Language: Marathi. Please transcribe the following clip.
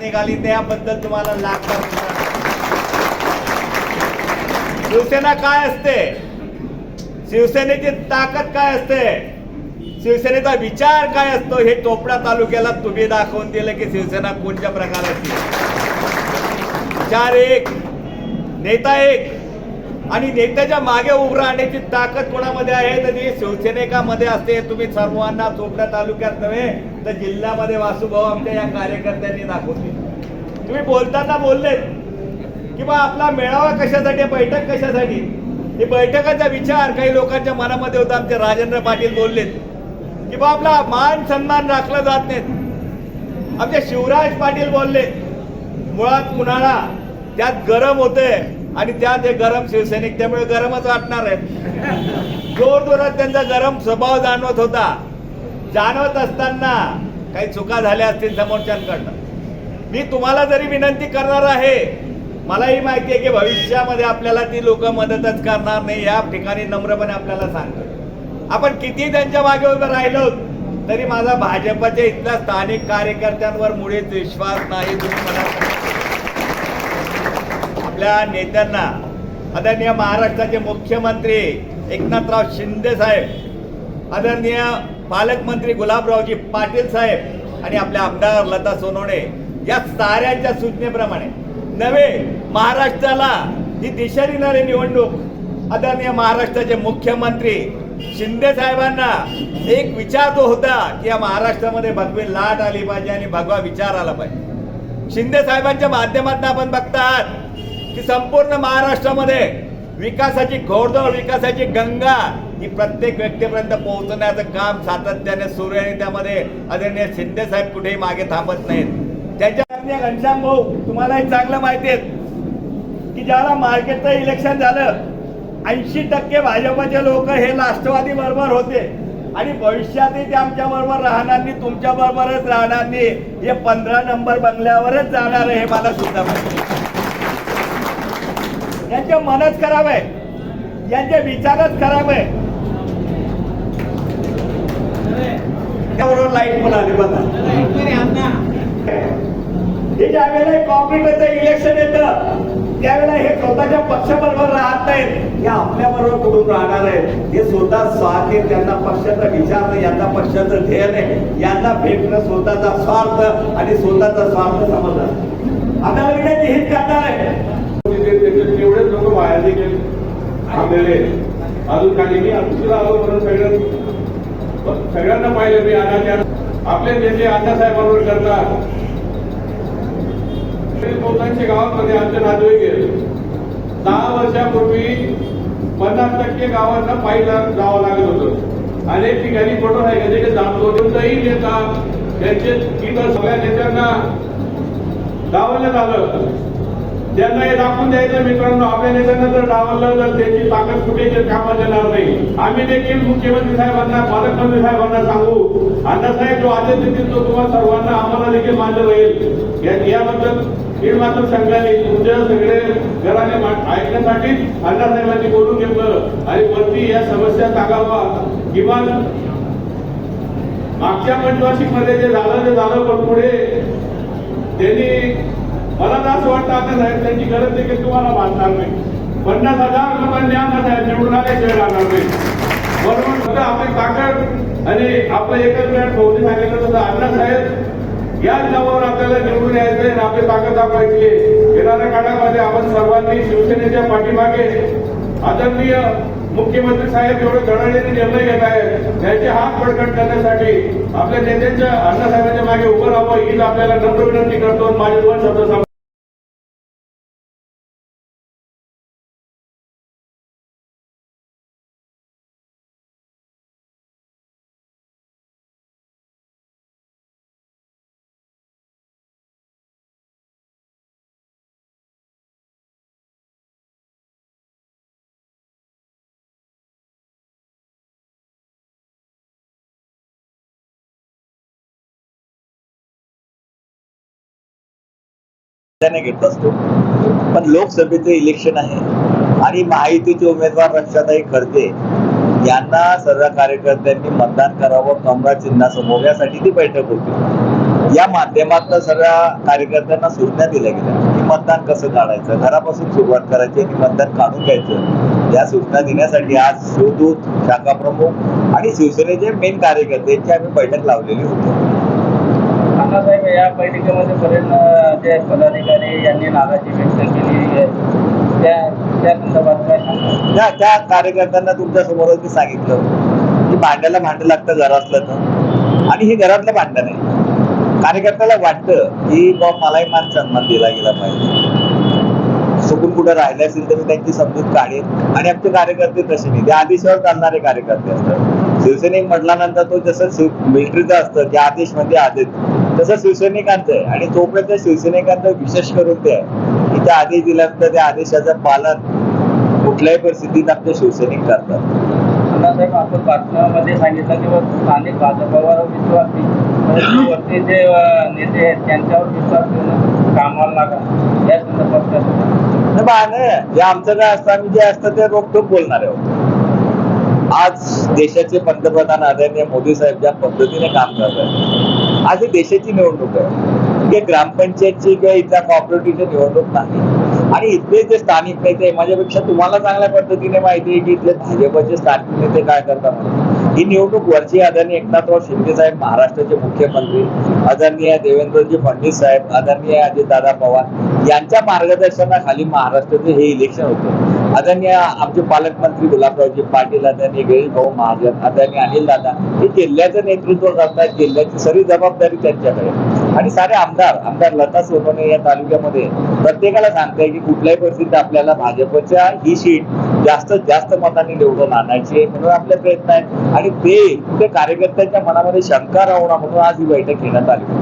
निघाली त्याबद्दल तुम्हाला लाख शिवसेना काय असते? शिवसेनेची ताकद काय असते? शिवसेनेचा विचार काय असतो? हे चोपडा तालुक्याला तुम्ही दाखवून दिलं की शिवसेना कोणत्या प्रकाराची विचार एक नेता एक. आणि नेत्याच्या मागे उभं राहण्याची ताकद कोणामध्ये आहे? तर ती शिवसेनेकामध्ये असते तुम्ही सर्वांना चोपडा तालुक्यात नव्हे तर जिल्ह्यामध्ये वासुभाऊ आमच्या या कार्यकर्त्यांनी दाखवले तुम्ही बोलताना बोलले की बा आपला मेळावा कशासाठी बैठक कशासाठी? ही बैठकाचा विचार काही लोकांच्या मनामध्ये होता. आमचे राजेंद्र पाटील बोललेत की बा आपला मान सन्मान राखला जात नाहीत आमचे शिवराज पाटील बोलले मुळात उन्हाळा त्यात गरम होतंय आणि त्यात हे गरम शिवसैनिक त्यामुळे गरमच वाटणार आहेत. जोर जोरात त्यांचा गरम स्वभाव जाणवत होता. जाणवत असताना काही चुका झाल्या असतील समोरच्यांकडनं. मी तुम्हाला जरी विनंती करणार आहे मलाही माहिती आहे की भविष्यामध्ये आपल्याला ती लोक मदतच करणार नाही या ठिकाणी नम्रपणे आपल्याला सांगतो. आपण किती त्यांच्या मागे उभे राहिलो तरी माझा भाजपच्या इथल्या स्थानिक कार्यकर्त्यांवर मुळीच विश्वास नाही तुम्ही मला आपल्या नेत्यांना आदरणीय महाराष्ट्राचे मुख्यमंत्री एकनाथराव शिंदे साहेब आदरणीय पालकमंत्री गुलाबरावजी पाटील साहेब आणि आपल्या आमदार लता सोनवणे या साऱ्यांच्या सूचनेप्रमाणे नवे महाराष्ट्राला ही दिशा देणारी निवडणूक आदरणीय महाराष्ट्राचे मुख्यमंत्री शिंदे साहेबांना एक विचार तो होता की या महाराष्ट्रामध्ये भगवी लाट आली पाहिजे आणि भगवा विचार आला पाहिजे. शिंदे साहेबांच्या माध्यमातून आपण बघतात की संपूर्ण महाराष्ट्रामध्ये विकासाची घोडदौड विकासाची गंगा ही प्रत्येक व्यक्तीपर्यंत पोहोचण्याचं काम सातत्याने सुरू आहे त्यामध्ये आदरणीय शिंदे साहेब कुठेही मागे थांबत नाहीत. त्याच्या घनश्याम भाऊ तुम्हालाही चांगलं माहिती आहे की ज्याला मार्केटचं इलेक्शन झालं ऐंशी टक्के भाजपचे लोक हे राष्ट्रवादी बरोबर होते. आणि भविष्यातही ते आमच्या बरोबर राहणार नाही तुमच्या बरोबरच राहणार नाही. हे पंधरा नंबर बंगल्यावरच जाणार हे मला सुद्धा माहिती यांचे मनच खराब आहे. यांचे विचारच खराब आहे. त्याबरोबर लाइट पण आली बघा. हे ज्या वेळेला कॉम्प्युटरचं इलेक्शन येतं त्यावेळेला हे स्वतःच्या पक्षाबरोबर राहत नाहीत. हे आपल्या बरोबर कुठून राहणार आहेत? हे स्वतः स्वार्थ आहे त्यांना पक्षाचा विचार नाही यांना पक्षाचं ध्येय नाही. यांना भेटणं स्वतःचा स्वार्थ आणि स्वतःचा स्वार्थ आपल्याला विनंती हेच करणार आहे. पाया देखील थांबलेले. अजून काही मी दुसरा आलो म्हणून सगळं सगळ्यांना पाहिलं मी अनाचार आपले नेते अण्णासाहेबांवर करतात. बहुतांशी गावांमध्ये आमचे नातेवाईक गेले. दहा वर्षापूर्वी पन्नास टक्के गावांना पायीला जावं लागत होतं. अनेक ठिकाणी फोटो आहे का ते जाणतो कोणताही नेता त्यांचे इतर सगळ्या नेत्यांना डावलण्यात आलं त्यांना हे दाखवून द्यायचं मित्रांनो आपल्या नेत्यांना जर डावललं तर त्याची ताकद कुठे कामात येणार नाही. आम्ही देखील मुख्यमंत्री साहेबांना पालकमंत्री साहेबांना सांगू. अण्णासाहेब जो आदेश देतील तो तुम्हाला सर्वांना आम्हाला देखील मान्य राहील याबद्दल मी मात्र सांगण्याने तुमच्या सगळे घराने ऐकण्यासाठी अण्णासाहेबांनी बोलून घेतलं. आणि वरती या समस्या सांगावा किमान मागच्या पंचवार्षिकमध्ये जे झालं ते झालं पण पुढे त्यांनी मला तर असं वाटतं आता साहेब त्यांची गरज देखील तुम्हाला बांधणार नाही पन्नास हजार लोकांनी आता साहेब निवडून आल्याशिवाय राहणार नाही. म्हणून सगळं आपली ताकद आणि आपलं एकच वेळ भाऊनी सांगितलं तसं अण्णा साहेब याच नावावर आपल्याला निवडून यायचं आणि आपली ताकद दाखवायची येणाऱ्या काळामध्ये आपण सर्वांनी शिवसेनेच्या पाठीमागे आदरणीय मुख्यमंत्री साहेब एवढे धडाडीने निर्णय घेत आहेत. त्यांचे हात बळकट करण्यासाठी आपल्या नेत्यांच्या अण्णासाहेबांच्या मागे उभं राहावं हीच आपल्याला नम्र विनंती करतो माझे दोन शब्द घेत असतो. पण लोकसभेचं इलेक्शन आहे. आणि महायुतीचे उमेदवार रक्षाताई खडसे यांना सर्व कार्यकर्त्यांनी मतदान करावं कमरा चिन्हासमोर यासाठी ती बैठक होती. या माध्यमातून सर्व कार्यकर्त्यांना सूचना दिल्या गेल्या की मतदान कसं काढायचं घरापासून सुरुवात करायची आणि मतदान काढून घ्यायचं. या सूचना देण्यासाठी आज शिवदूत शाखा प्रमुख आणि शिवसेनेचे मेन कार्यकर्ते यांची आम्ही बैठक लावलेली होती. अण्णासाहेब या बैठकीमध्ये बरेच जे पदाधिकारी यांनी नाराजी व्यक्त केली आहे. त्या त्या संदर्भात काय सांगणार त्या कार्यकर्त्यांना तुमच्या समोरच मी सांगितलं की भांड्याला भांडं लागतं घरातलं तर. आणि हे घरातलं भांडण आहे कार्यकर्त्याला वाटतं की बा मलाही मान सन्मान दिला गेला पाहिजे. चुकून कुठं राहिले असेल तर मी त्यांची समजूत काढेल. आणि आमचे कार्यकर्ते तसे नाही. ते आदेशावर चालणारे कार्यकर्ते असतात. शिवसैनिक म्हटल्यानंतर तो जसं मिलिटरीचं असतं की आदेश म्हणजे आदेश तसं शिवसैनिकांचं आहे. आणि तोपर्यंत शिवसैनिकांचं विशेष करून ते आहे की आदेश दिल्यानंतर त्या आदेशाचं पालन कुठल्याही परिस्थितीत आपले शिवसैनिक करतात. आपण बातम्यामध्ये सांगितलं की स्थानिक भाजपावर विश्वास वरती जे नेते आहेत त्यांच्यावर विश्वास ठेवून कामाला लागा या संदर्भात काय आमचं काय असतं आम्ही जे असतं ते रोखोक बोलणार आहोत. आज देशाचे पंतप्रधान आदरणीय मोदी साहेब ज्या पद्धतीने काम करतात आज ही देशाची निवडणूक आहे. ते ग्रामपंचायतची किंवा इथल्या कॉपरेटिव्हची निवडणूक नाही. आणि इथले जे स्थानिक नेते माझ्यापेक्षा तुम्हाला चांगल्या पद्धतीने माहिती आहे की इथले भाजपचे स्थानिक नेते काय करतात ही निवडणूक वरची आदरणीय एकनाथराव शिंदे साहेब महाराष्ट्राचे मुख्यमंत्री आदरणीय देवेंद्रजी फडणवीस साहेब आदरणीय अजितदादा पवार यांच्या मार्गदर्शनाखाली महाराष्ट्राचे हे इलेक्शन होतं. आदरणीय आमचे पालकमंत्री गुलाबरावजी पाटील आदरणीय गिरीश भाऊ महाजन आदरणीय अनिल दादा हे जिल्ह्याचं नेतृत्व करतात जिल्ह्याची सगळी जबाबदारी त्यांच्याकडे. आणि सारे आमदार आमदार लता सोनवणे या तालुक्यामध्ये प्रत्येकाला सांगताय की कुठल्याही परिस्थितीत आपल्याला भाजपच्या ही सीट जास्तीत जास्त मतांनी निवडून आणायची आहे म्हणून आपले प्रयत्न आहेत. आणि ते ते कार्यकर्त्यांच्या मनामध्ये शंका राहू म्हणून आज ही बैठक घेण्यात आली.